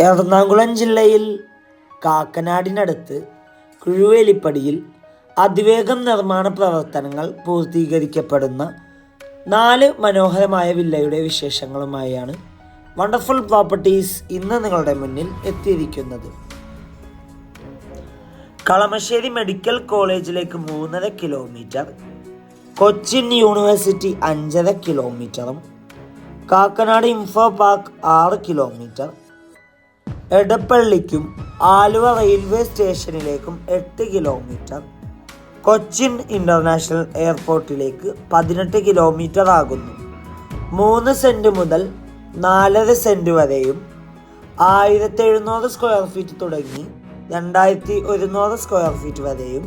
എറണാകുളം ജില്ലയിൽ കാക്കനാടിനടുത്ത് കുഴുവേലിപ്പടിയിൽ അതിവേഗം നിർമ്മാണ പ്രവർത്തനങ്ങൾ പൂർത്തീകരിക്കപ്പെടുന്ന നാല് മനോഹരമായ വില്ലയുടെ വിശേഷങ്ങളുമായാണ് വണ്ടർഫുൾ പ്രോപ്പർട്ടീസ് ഇന്ന് നിങ്ങളുടെ മുന്നിൽ എത്തിയിരിക്കുന്നത്. കളമശ്ശേരി മെഡിക്കൽ കോളേജിലേക്ക് മൂന്നര കിലോമീറ്റർ കൊച്ചിൻ യൂണിവേഴ്സിറ്റി അഞ്ചര കിലോമീറ്ററും കാക്കനാട് ഇൻഫോ പാർക്ക് ആറ് കിലോമീറ്റർ എടപ്പള്ളിക്കും ആലുവ റെയിൽവേ സ്റ്റേഷനിലേക്കും എട്ട് കിലോമീറ്റർ. കൊച്ചിൻ ഇന്റർനാഷണൽ എയർപോർട്ടിലേക്ക് പതിനെട്ട് കിലോമീറ്റർ ആകുന്നു. മൂന്ന് സെന്റ് മുതൽ നാലര സെന്റ് വരെയും ആയിരത്തി എഴുന്നൂറ് സ്ക്വയർ ഫീറ്റ് തുടങ്ങി രണ്ടായിരത്തി ഒരുന്നൂറ് സ്ക്വയർ ഫീറ്റ് വരെയും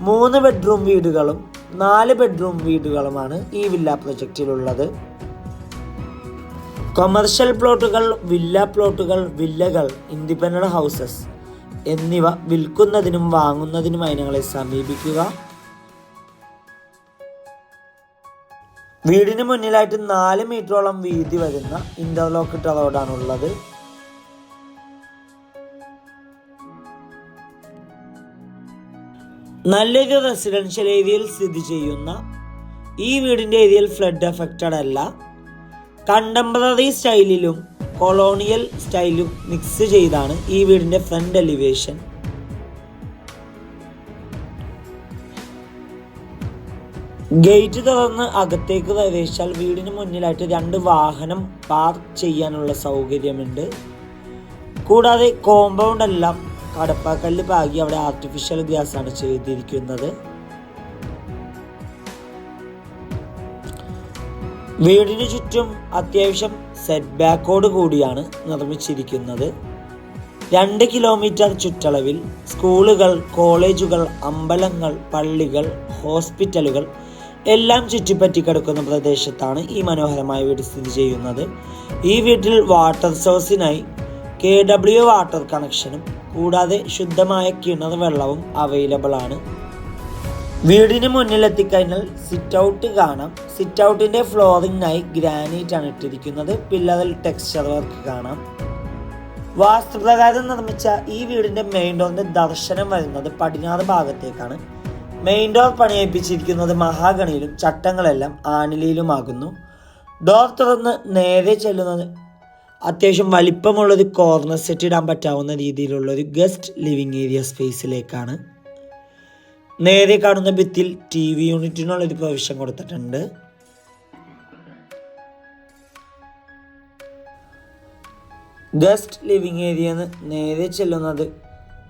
മൂന്ന് ബെഡ്റൂം വീടുകളും നാല് ബെഡ്റൂം വീടുകളുമാണ് ഈ വില്ല പ്രൊജക്റ്റിലുള്ളത്. കൊമേർഷ്യൽ പ്ലോട്ടുകൾ വില്ല പ്ലോട്ടുകൾ വില്ലകൾ ഇൻഡിപെൻഡന്റ് ഹൗസസ് എന്നിവ വിൽക്കുന്നതിനും വാങ്ങുന്നതിനും ഞങ്ങളെ സമീപിക്കുക. വീടിന് മുന്നിലായിട്ട് നാല് മീറ്ററോളം വീതി വരുന്ന ഇന്റർലോക്കിട്ട റോഡാണുള്ളത് നല്ലൊരു റെസിഡൻഷ്യൽ ഏരിയയിൽ സ്ഥിതി ചെയ്യുന്ന ഈ വീടിന്റെ ഏരിയയിൽ ഫ്ലഡ് എഫക്റ്റഡ് അല്ല. കണ്ടംപററി സ്റ്റൈലിലും കൊളോണിയൽ സ്റ്റൈലും മിക്സ് ചെയ്താണ് ഈ വീടിന്റെ ഫ്രണ്ട് എലിവേഷൻ ഗേറ്റ് തുറന്ന് അകത്തേക്ക് പ്രവേശിച്ചാൽ വീടിന് മുന്നിലായിട്ട് രണ്ട് വാഹനം പാർക്ക് ചെയ്യാനുള്ള സൗകര്യമുണ്ട്. കൂടാതെ കോമ്പൗണ്ട് എല്ലാം കടപ്പാക്കല്ല് പാകി അവിടെ ആർട്ടിഫിഷ്യൽ ഗ്യാസ് ആണ് ചെയ്തിരിക്കുന്നത്. വീടിന് ചുറ്റും അത്യാവശ്യം സെറ്റ് ബാക്കോട് കൂടിയാണ് നിർമ്മിച്ചിരിക്കുന്നത്. രണ്ട് കിലോമീറ്റർ ചുറ്റളവിൽ സ്കൂളുകൾ കോളേജുകൾ അമ്പലങ്ങൾ പള്ളികൾ ഹോസ്പിറ്റലുകൾ എല്ലാം ചുറ്റിപ്പറ്റി കിടക്കുന്ന പ്രദേശത്താണ് ഈ മനോഹരമായ വീട് സ്ഥിതി ചെയ്യുന്നത്. ഈ വീട്ടിൽ വാട്ടർ സോഴ്സിനായി കെ ഡബ്ല്യു വാട്ടർ കണക്ഷനും കൂടാതെ ശുദ്ധമായ കിണർ വെള്ളവും അവൈലബിൾ ആണ്. വീടിന് മുന്നിലെത്തിക്കഴിഞ്ഞാൽ സിറ്റ് ഔട്ട് കാണാം. സിറ്റ് ഔട്ടിന്റെ ഫ്ലോറിംഗിനായി ഗ്രാനൈറ്റ് ആണ് ഇട്ടിരിക്കുന്നത്. പില്ലറിൽ ടെക്സ്ചർ വർക്ക് കാണാം. വാസ്തുപ്രകാരം നിർമ്മിച്ച ഈ വീടിന്റെ മെയിൻ ഡോറിന്റെ ദർശനം വരുന്നത് പടിഞ്ഞാറ് ഭാഗത്തേക്കാണ്. മെയിൻ ഡോർ പണിയിപ്പിച്ചിരിക്കുന്നത് മഹാഗണിയിലും ചട്ടങ്ങളെല്ലാം ആനിലയിലുമാകുന്നു. ഡോർ തുറന്ന് നേരെ ചെല്ലുന്നത് അത്യാവശ്യം വലിപ്പമുള്ളൊരു കോർണർ സെറ്റ് ഇടാൻ പറ്റാവുന്ന രീതിയിലുള്ള ഒരു ഗസ്റ്റ് ലിവിങ് ഏരിയ സ്പേസിലേക്കാണ് നേരെ കാണുന്ന ഭിത്തിൽ ടി വി യൂണിറ്റിനുള്ളൊരു പ്രൊവിഷൻ കൊടുത്തിട്ടുണ്ട്. ഗസ്റ്റ് ലിവിങ് ഏരിയ നേരെ ചെല്ലുന്നത്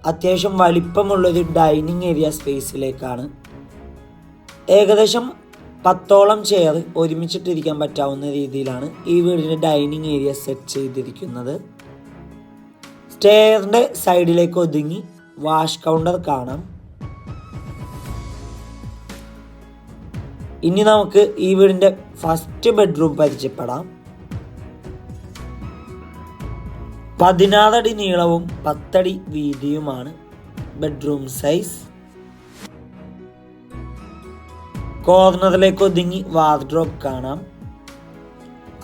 അത്യാവശ്യം വലിപ്പമുള്ളൊരു ഡൈനിങ് ഏരിയ സ്പേസിലേക്കാണ്. ഏകദേശം പത്തോളം ചെയർ ഒരുമിച്ചിട്ടിരിക്കാൻ പറ്റാവുന്ന രീതിയിലാണ് ഈ വീടിന്റെ ഡൈനിങ് ഏരിയ സെറ്റ് ചെയ്തിരിക്കുന്നത്. സ്റ്റെയറിന്റെ സൈഡിലേക്ക് ഒതുങ്ങി വാഷ് കൗണ്ടർ കാണാം. ഇനി നമുക്ക് ഈ വീടിന്റെ ഫസ്റ്റ് ബെഡ്റൂം പരിചയപ്പെടാം. പതിനാറടി നീളവും പത്തടി വീതിയുമാണ് ബെഡ്റൂം സൈസ്. കോർണറിലേക്ക് ഒതുങ്ങി വാർഡ്രോബ് കാണാം.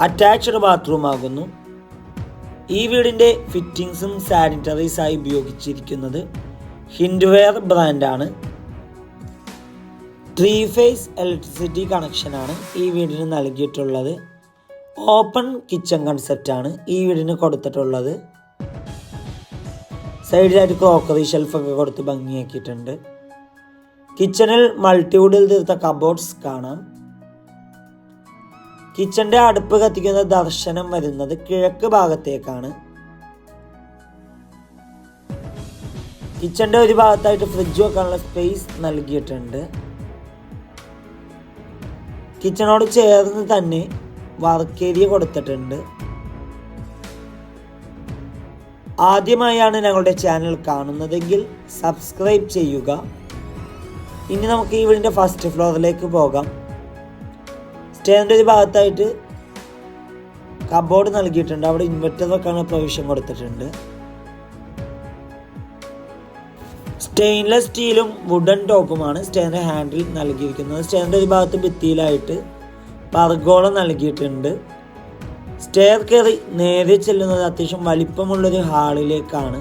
അറ്റാച്ച്ഡ് ബാത്റൂം ആകുന്നു. ഈ വീടിന്റെ ഫിറ്റിംഗ്സും സാനിറ്ററീസായി ഉപയോഗിച്ചിരിക്കുന്നത് ഹിൻഡ്വെയർ ബ്രാൻഡാണ്. ത്രീ ഫേസ് ഇലക്ട്രിസിറ്റി കണക്ഷനാണ് ഈ വീടിന് നൽകിയിട്ടുള്ളത്. ഓപ്പൺ കിച്ചൺ കൺസെപ്റ്റാണ് ഈ വീടിന് കൊടുത്തിട്ടുള്ളത്. സൈഡിലായിട്ട് ക്രോക്കറി ഷെൽഫൊക്കെ കൊടുത്ത് ഭംഗിയാക്കിയിട്ടുണ്ട്. കിച്ചണിൽ മൾട്ടിവുഡിൽ തീർത്ത കബോർഡ്സ് കാണാം. കിച്ചന്റെ അടുപ്പ് കത്തിക്കുന്ന ദർശനം വരുന്നത് കിഴക്ക് ഭാഗത്തേക്കാണ്. കിച്ചന്റെ ഒരു ഭാഗത്തായിട്ട് ഫ്രിഡ്ജ് വെക്കാനുള്ള സ്പേസ് നൽകിയിട്ടുണ്ട്. കിച്ചണോട് ചേർന്ന് തന്നെ വർക്ക് ഏരിയ കൊടുത്തിട്ടുണ്ട്. ആദ്യമായാണ് ഞങ്ങളുടെ ചാനൽ കാണുന്നതെങ്കിൽ സബ്സ്ക്രൈബ് ചെയ്യുക. ഇനി നമുക്ക് ഈ വീടിന്റെ ഫസ്റ്റ് ഫ്ലോറിലേക്ക് പോകാം. സ്റ്റേറിന്റെ ഒരു ഭാഗത്തായിട്ട് കബോർഡ് നൽകിയിട്ടുണ്ട്. അവിടെ ഇൻവെർട്ടർ വെക്കാനുള്ള പ്രൊവിഷൻ കൊടുത്തിട്ടുണ്ട്. സ്റ്റെയിൻലെസ് സ്റ്റീലും വുഡൻ ടോപ്പുമാണ് സ്റ്റെയറിന്റെ ഹാൻഡിൽ നൽകിയിരിക്കുന്നത്. സ്റ്റെയറിന്റെ ഒരു ഭാഗത്ത് ഭിത്തിയിലായിട്ട് പർഗോളം നൽകിയിട്ടുണ്ട്. സ്റ്റെയർ കയറി നേരെ ചെല്ലുന്നത് അത്യാവശ്യം വലിപ്പമുള്ളൊരു ഹാളിലേക്കാണ്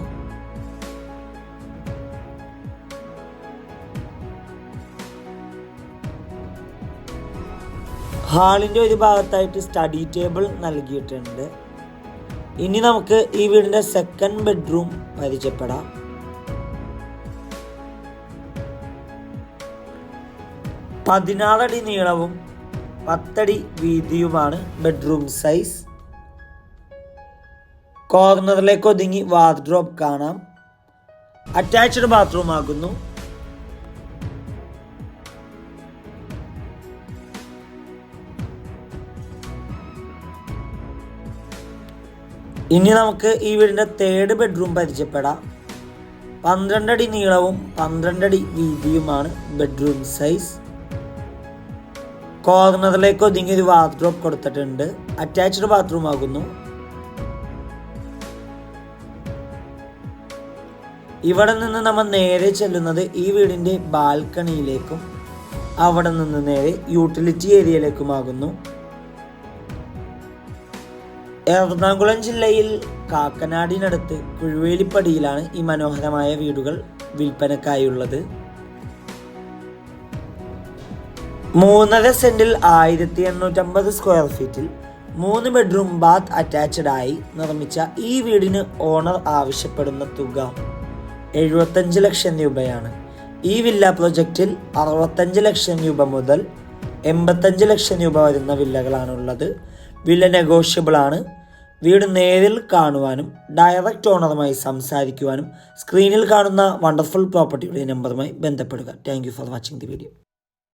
ഹാളിന്റെ ഒരു ഭാഗത്തായിട്ട് സ്റ്റഡി ടേബിൾ നൽകിയിട്ടുണ്ട്. ഇനി നമുക്ക് ഈ വീടിന്റെ സെക്കൻഡ് ബെഡ്റൂം പരിചയപ്പെടാം. പതിനാറടി നീളവും പത്തടി വീതിയുമാണ് ബെഡ്റൂം സൈസ് കോർണറിലേക്ക് ഒതുങ്ങി വാർഡ്രോബ് കാണാം. അറ്റാച്ച്ഡ് ബാത്റൂം ആകുന്നു. ഇനി നമുക്ക് ഈ വീടിന്റെ തേർഡ് ബെഡ്റൂം പരിചയപ്പെടാം. പന്ത്രണ്ടടി നീളവും പന്ത്രണ്ടടി വീതിയുമാണ് ബെഡ്റൂം സൈസ് കോർണറിലേക്ക് ഒതുങ്ങി ഒരു വാർഡ്രോബ് കൊടുത്തിട്ടുണ്ട്. അറ്റാച്ച്ഡ് ബാത്റൂം ആകുന്നു. ഇവിടെ നിന്ന് നമ്മൾ നേരെ ചെല്ലുന്നത് ഈ വീടിന്റെ ബാൽക്കണിയിലേക്കും അവിടെ നിന്ന് നേരെ യൂട്ടിലിറ്റി ഏരിയയിലേക്കുമാകുന്നു എറണാകുളം ജില്ലയിൽ കാക്കനാടിനടുത്ത് കുഴുവേലിപ്പടിയിലാണ് ഈ മനോഹരമായ വീടുകൾ വിൽപ്പനക്കായുള്ളത്. മൂന്നര സെന്റിൽ ആയിരത്തി എണ്ണൂറ്റമ്പത് സ്ക്വയർ ഫീറ്റിൽ മൂന്ന് ബെഡ്റൂം ബാത്ത് അറ്റാച്ച്ഡ് ആയി നിർമ്മിച്ച ഈ വീടിന് ഓണർ ആവശ്യപ്പെടുന്ന തുക എഴുപത്തഞ്ച് ലക്ഷം രൂപയാണ്. ഈ വില്ല പ്രൊജക്റ്റിൽ അറുപത്തഞ്ച് ലക്ഷം രൂപ മുതൽ എൺപത്തഞ്ച് ലക്ഷം രൂപ വരുന്ന വില്ലകളാണുള്ളത്. വില നെഗോഷ്യബിൾ ആണ്. വീട് നേരിൽ കാണുവാനും ഡയറക്റ്റ് ഓണറുമായി സംസാരിക്കുവാനും സ്ക്രീനിൽ കാണുന്ന വണ്ടർഫുൾ പ്രോപ്പർട്ടിയുടെ നമ്പറുമായി ബന്ധപ്പെടുക. Thank for watching the video